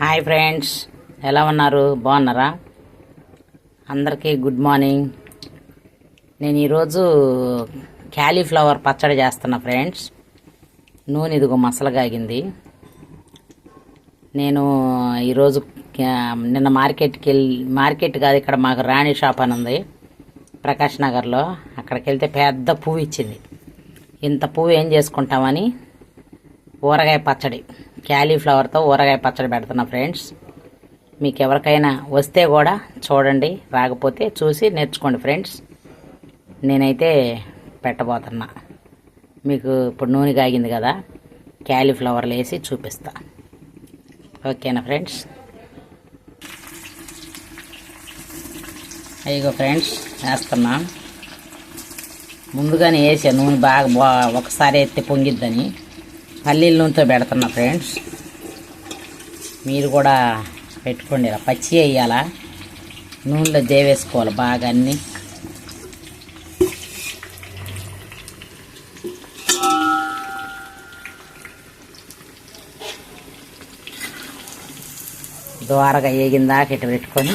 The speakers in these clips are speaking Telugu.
హాయ్ ఫ్రెండ్స్ ఎలా ఉన్నారు? బాగున్నారా? అందరికీ గుడ్ మార్నింగ్. నేను ఈరోజు క్యాలీఫ్లవర్ పచ్చడి చేస్తున్నా ఫ్రెండ్స్. నూనె ఇదిగో మసలగాగింది నేను ఈరోజు నిన్న మార్కెట్కి వెళ్ళి మార్కెట్ కాదు ఇక్కడ మాకు రాణి షాప్ అని ఉంది. ప్రకాష్ నగర్లో. అక్కడికి వెళ్తే పెద్ద పువ్వు ఇచ్చింది. ఇంత పువ్వు ఏం చేసుకుంటామని? ఊరగాయ పచ్చడి. క్యాలీఫ్లవర్తో ఊరగాయ పచ్చడి పెడుతున్నా ఫ్రెండ్స్. మీకు ఎవరికైనా వస్తే కూడా చూడండి రాకపోతే చూసి నేర్చుకోండి ఫ్రెండ్స్. నేనైతే పెట్టబోతున్నా. మీకు ఇప్పుడు నూనె కాగింది కదా క్యాలీఫ్లవర్లు వేసి చూపిస్తా. ఓకేనా ఫ్రెండ్స్? అయ్యో ఫ్రెండ్స్ వేస్తున్నా. ముందుగానే వేసా నూనె బాగా బా ఒకసారి ఎత్తి పొంగిద్దని. పల్లీల నూనెతో పెడుతున్నా ఫ్రెండ్స్. మీరు కూడా పెట్టుకోండి ఇలా పచ్చి వేయాలా? నూనెలో దేవేసుకోవాలి బాగా అన్నీ. ద్వారగా వేగిందాక ఇటు పెట్టుకొని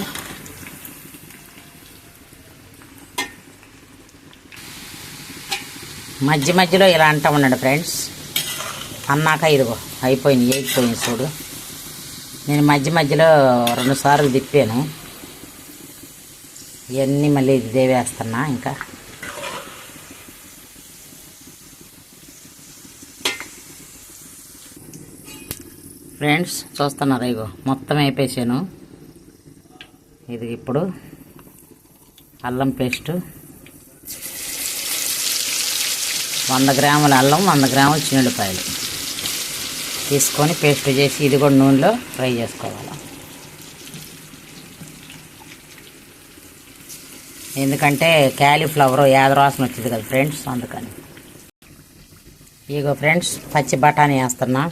మధ్య మధ్యలో ఇలా అంటా ఉండండి ఫ్రెండ్స్. అన్నాక ఇదిగో అయిపోయింది ఏగిపోయింది చూడు. నేను మధ్య మధ్యలో రెండు సార్లు తిప్పాను. ఇవన్నీ మళ్ళీ దేవేస్తున్నా ఇంకా. ఫ్రెండ్స్ చూస్తున్నారు ఇగో మొత్తం వేపేసాను ఇది ఇప్పుడు అల్లం పేస్టు. వంద గ్రాముల అల్లం వంద గ్రాముల చిన్నపాయలు. తీసుకొని పేస్ట్ చేసి ఇది కూడా నూనెలో ఫ్రై చేసుకోవాలి. ఎందుకంటే క్యాలీఫ్లవర్ యాదరాసన వచ్చింది కదా ఫ్రెండ్స్ అందుకని. ఇగో ఫ్రెండ్స్ పచ్చి బఠానీ వేస్తున్నా.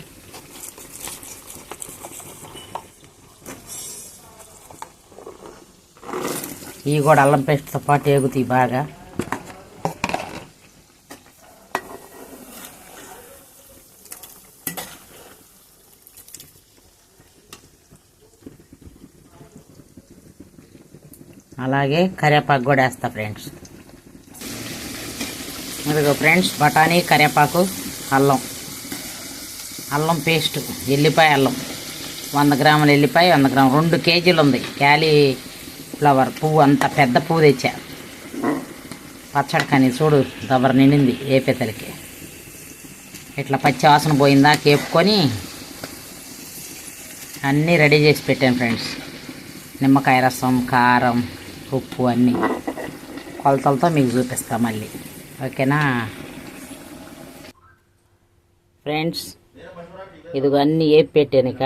ఇవి కూడా అల్లం పేస్ట్తో పాటు ఏగుతాయి బాగా. అలాగే కరివేపాకు కూడా వేస్తా ఫ్రెండ్స్. ఇదిగో ఫ్రెండ్స్ బఠానీ కరివేపాకు అల్లం. అల్లం పేస్ట్ ఎల్లిపాయ అల్లం. వంద గ్రాముల ఎల్లిపాయ వంద గ్రాములు రెండు కేజీలు ఉంది. క్యాలీ ఫ్లవర్ పువ్వు అంత పెద్ద పువ్వు తెచ్చా. పచ్చడి కానీ చూడు దబర నిండింది ఏ ఇట్లా పచ్చి వాసన పోయిందా కేపుకొని అన్నీ రెడీ చేసి పెట్టాను ఫ్రెండ్స్. నిమ్మకాయ రసం కారం ఉప్పు అన్నీ. కొలతలతో మీకు చూపిస్తా మళ్ళీ. ఓకేనా? ఫ్రెండ్స్ ఇదిగో అన్నీ వేపి పెట్టానుక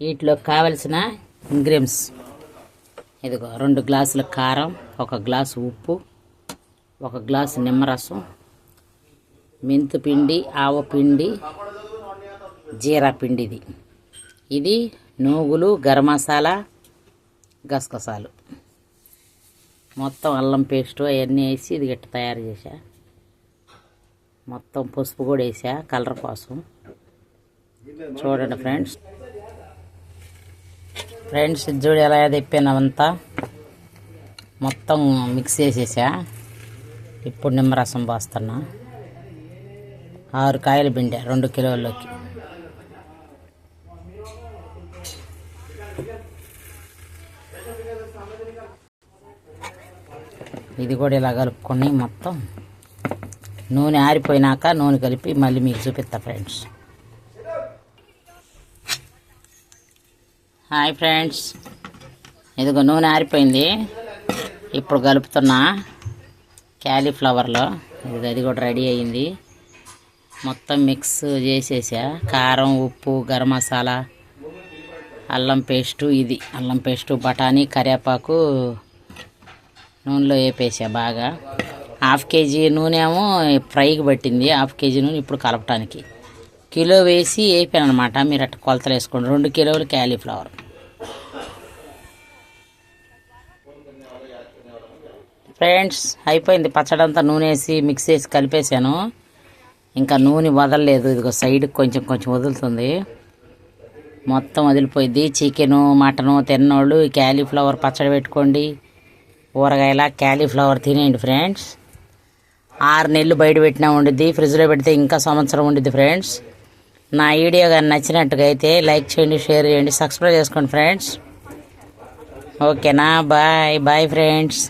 వీటిలో కావలసిన ఇంగ్రీడియంట్స్ ఇదిగో రెండు గ్లాసుల కారం ఒక గ్లాసు ఉప్పు ఒక గ్లాసు నిమ్మరసం మెంతు పిండి ఆవ పిండి జీరా పిండి ఇది. ఇది నూగులు గరం మసాలా గసగసాలు. మొత్తం అల్లం పేస్ట్ అవన్నీ వేసి ఇది గట్టి తయారు చేసా మొత్తం పసుపు కూడా వేసా కలర్ కోసం. చూడండి ఫ్రెండ్స్. ఫ్రెండ్స్ చూడు ఎలా తెప్పాను మొత్తం మిక్స్ చేసేసా ఇప్పుడు నిమ్మరసం పోస్తున్నా. ఆరు కాయలు పిండా రెండు కిలోల్లోకి. ఇది కూడా ఇలా కలుపుకొని మొత్తం నూనె ఆరిపోయినాక నూనె కలిపి మళ్ళీ మీకు చూపిస్తా ఫ్రెండ్స్ హాయ్ ఫ్రెండ్స్ ఇదిగో నూనె ఆరిపోయింది. ఇప్పుడు కలుపుతున్నా క్యాలీఫ్లవర్లో. ఇది అది కూడా రెడీ అయింది మొత్తం మిక్స్ చేసేసా. కారం ఉప్పు గరం మసాలా అల్లం పేస్టు ఇది. అల్లం పేస్టు బఠానీ కరివేపాకు నూనెలో వేపేసా బాగా. హాఫ్ కేజీ నూనె ఏమో ఫ్రైకి పట్టింది. హాఫ్ కేజీ నూనె ఇప్పుడు కలపటానికి. కిలో వేసి వేపాను అనమాట మీరు అట్ట కొలతలు వేసుకోండి. రెండు కిలోలు క్యాలీఫ్లవర్. ఫ్రెండ్స్ అయిపోయింది. పచ్చడంతా నూనె వేసి మిక్స్ చేసి కలిపేసాను. ఇంకా నూనె వదలలేదు. ఇదిగో సైడ్కి కొంచెం కొంచెం వదులుతుంది. మొత్తం వదిలిపోయింది. చికెను మటను తిన్నోళ్ళు క్యాలీఫ్లవర్ పచ్చడి పెట్టుకోండి. ఊరగాయల క్యాలీఫ్లవర్ తినేయండి ఫ్రెండ్స్. ఆరు నెలలు బయట పెట్టినా ఉండిద్ది ఫ్రిడ్జ్లో పెడితే ఇంకా సంవత్సరం ఉండిద్ది ఫ్రెండ్స్. నా వీడియో కానీ నచ్చినట్టుగా అయితే లైక్ చేయండి షేర్ చేయండి సబ్స్క్రైబ్ చేసుకోండి ఫ్రెండ్స్. ఓకేనా? Bye bye friends.